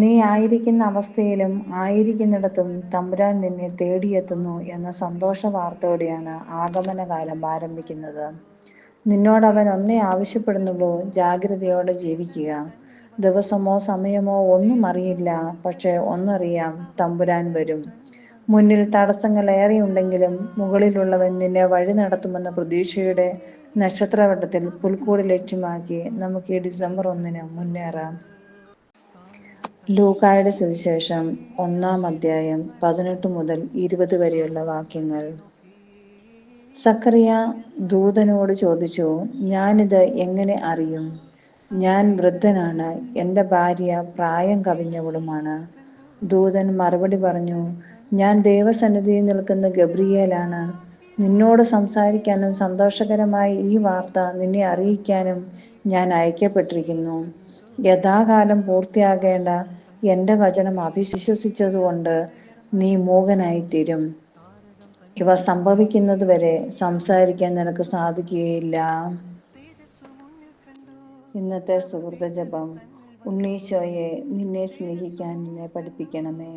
നീ ആയിരിക്കുന്ന അവസ്ഥയിലും ആയിരിക്കുന്നിടത്തും തമ്പുരാൻ നിന്നെ തേടിയെത്തുന്നു എന്ന സന്തോഷ വാർത്തയോടെയാണ് ആഗമനകാലം ആരംഭിക്കുന്നത്. നിന്നോട് അവൻ ഒന്നേ ആവശ്യപ്പെടുന്നുള്ളൂ ജാഗ്രതയോടെ ജീവിക്കുക. ദിവസമോ സമയമോ ഒന്നും അറിയില്ല പക്ഷെ ഒന്നറിയാം തമ്പുരാൻ വരും. മുന്നിൽ തടസ്സങ്ങൾ ഏറെയുണ്ടെങ്കിലും മുകളിലുള്ളവൻ നിന്നെ വഴി നടത്തുമെന്ന പ്രതീക്ഷയുടെ നക്ഷത്രവട്ടത്തിൽ പുൽക്കൂട് ലക്ഷ്യമാക്കി നമുക്ക് ഈ ഡിസംബർ ഒന്നിന് മുന്നേറാം. ലൂക്കായുടെ സുവിശേഷം ഒന്നാം അധ്യായം പതിനെട്ട് മുതൽ ഇരുപത് വരെയുള്ള വാക്യങ്ങൾ. സക്കറിയ ദൂതനോട് ചോദിച്ചു ഞാനിത് എങ്ങനെ അറിയും? ഞാൻ വൃദ്ധനാണ് എന്റെ ഭാര്യ പ്രായം കവിഞ്ഞവളുമാണ്. ദൂതൻ മറുപടി പറഞ്ഞു ഞാൻ ദേവസന്നിധിയിൽ നിൽക്കുന്ന ഗബ്രിയേലാണ്. നിന്നോട് സംസാരിക്കാനും സന്തോഷകരമായ ഈ വാർത്ത നിന്നെ അറിയിക്കാനും ഞാൻ അയക്കപ്പെട്ടിരിക്കുന്നു. യഥാകാലം പൂർത്തിയാകേണ്ട എന്റെ വചനം അവിശ്വസിച്ചതുകൊണ്ട് നീ മൂകനായിത്തീരും. ഇവ സംഭവിക്കുന്നത് വരെ സംസാരിക്കാൻ നിനക്ക് സാധിക്കുകയില്ല. ഇന്നത്തെ സുഹൃത ജപം ഉണ്ണീശോയെ നിന്നെ സ്നേഹിക്കാൻ എന്നെ പഠിപ്പിക്കണമേ.